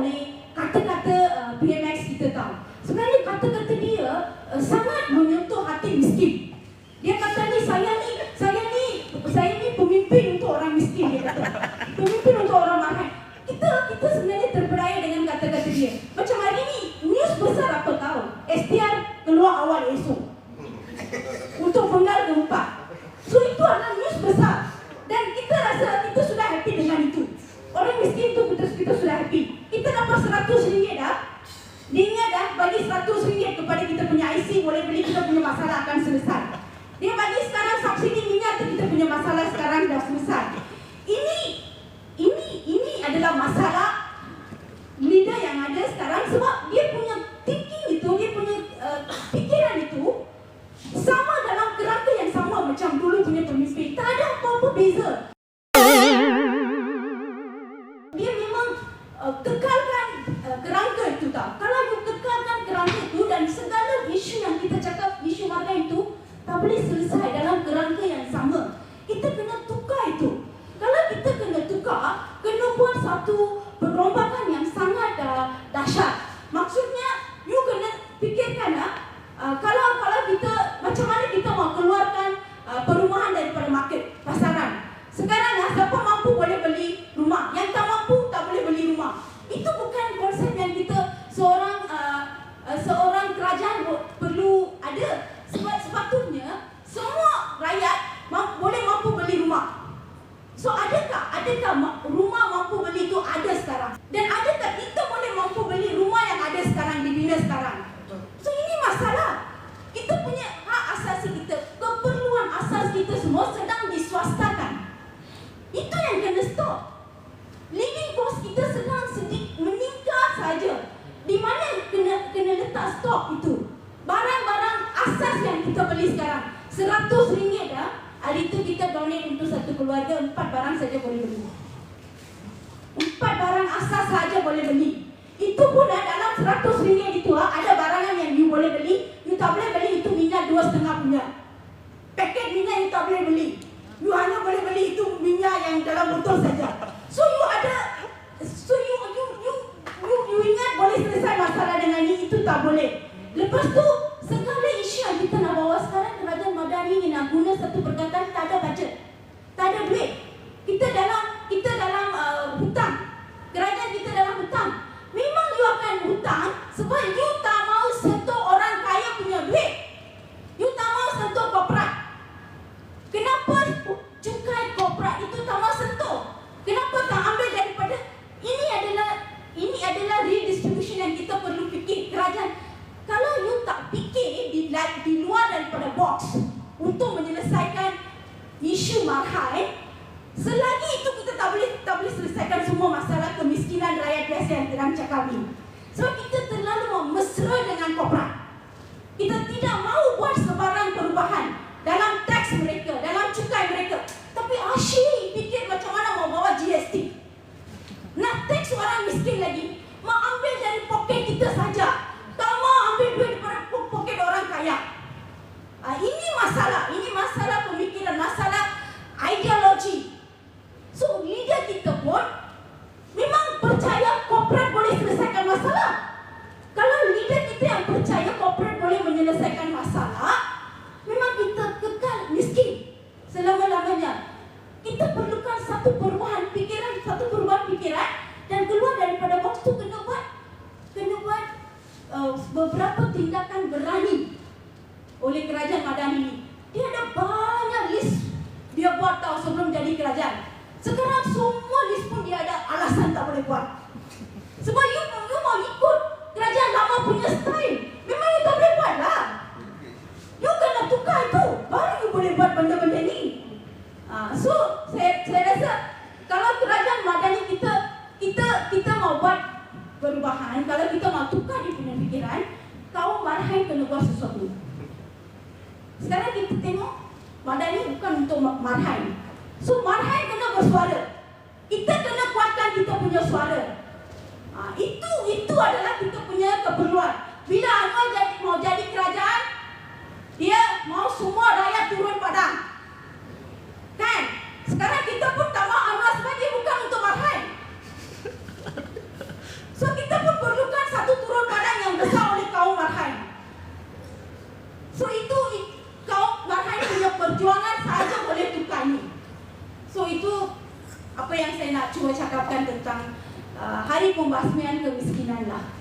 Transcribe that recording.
你 punya masalah sekarang dah selesai. Ini ini ini adalah masalah leader yang ada sekarang sebab dia punya thinking itu, dia punya uh, fikiran itu sama dalam kerangka yang sama macam dulu punya pemimpin. Tak ada apa-apa beza. Dia memang uh, kekalkan uh, kerangka itu tak. Kalau you kekalkan kerangka itu dan segala isu yang kita cakap, isu marga itu tak boleh selesai dalam stop. Living cost kita sedang sedikit meningkat saja. Di mana kena kena letak stop itu? Barang-barang asas yang kita beli sekarang, seratus ringgit dah. Hari itu kita donate untuk satu keluarga empat barang saja boleh beli. Empat barang asas saja boleh beli. Itu pun dah dalam seratus ringgit itu ah, ada barangan yang you boleh beli, you tak boleh beli itu minyak dua setengah punya. Paket minyak you tak boleh beli. Minyak yang dalam botol saja. So you ada, so you you you you, you ingat boleh selesai masalah dengan ini itu tak boleh. Lepas tu segala isu yang kita nak bawa sekarang kerajaan Madani ni nak guna satu perkataan tak ada budget, tak ada duit. Kita dalam kita dalam uh, hutang, kerajaan kita dalam hutang. Memang you akan hutang sebab you tak mau sentuh orang kaya punya duit. You tak mau sentuh korporat. Kenapa cukai korporat itu tak mau sentuh? Kenapa tak ambil daripada ini adalah ini adalah redistribution yang kita perlu fikir kerajaan. Kalau you tak fikir di, di luar daripada box untuk menyelesaikan marhai, selagi itu kita tak boleh tak boleh selesaikan semua masalah kemiskinan rakyat biasa yang terancam kami. Sebab kita terlalu mesra dengan korporat. Kita tidak mahu buat sebarang perubahan dalam teks mereka, dalam cukai mereka. Tapi asyik fikir macam mana mau bawa GST. Nak teks orang miskin lagi, mau ambil dari poket kita saja. Tak mau ambil duit daripada po- poket orang kaya. Ah, ini masalah, ini masalah pemikiran, masalah ideologi. So leader kita pun memang percaya korporat boleh selesaikan masalah. Kalau leader kita yang percaya korporat boleh menyelesaikan masalah, memang kita kekal miskin selama-lamanya. Kita perlukan satu perubahan fikiran, satu perubahan fikiran dan keluar daripada box tu kena buat kena buat uh, beberapa tindakan berani oleh kerajaan Madani ini. Dia ada banyak list dia buat tahu sebelum jadi kerajaan. Sekarang semua list pun dia ada alasan tak boleh buat. Sebab you, you mau ikut kerajaan lama punya style. Memang you tak boleh buat lah. You kena tukar itu. Baru you boleh buat benda-benda ni. Ah, so, saya, saya rasa kalau kerajaan Madani kita kita mau buat perubahan, kalau kita mau tukar dia punya fikiran, kaum marhain kena buat sesuatu. Sekarang kita tengok Madani bukan untuk ma- marhain. So marhain kena bersuara. Kita kena kuatkan kita punya suara. Ha, itu itu adalah kita punya keperluan. Bila Anwar jadi mau jadi kerajaan, dia mau semua rakyat turun padang. Kan? Sekarang kita pun tak mau Anwar sebab dia bukan untuk marhain. So apa yang saya nak cuba cakapkan tentang uh, hari pembasmian kemiskinan lah.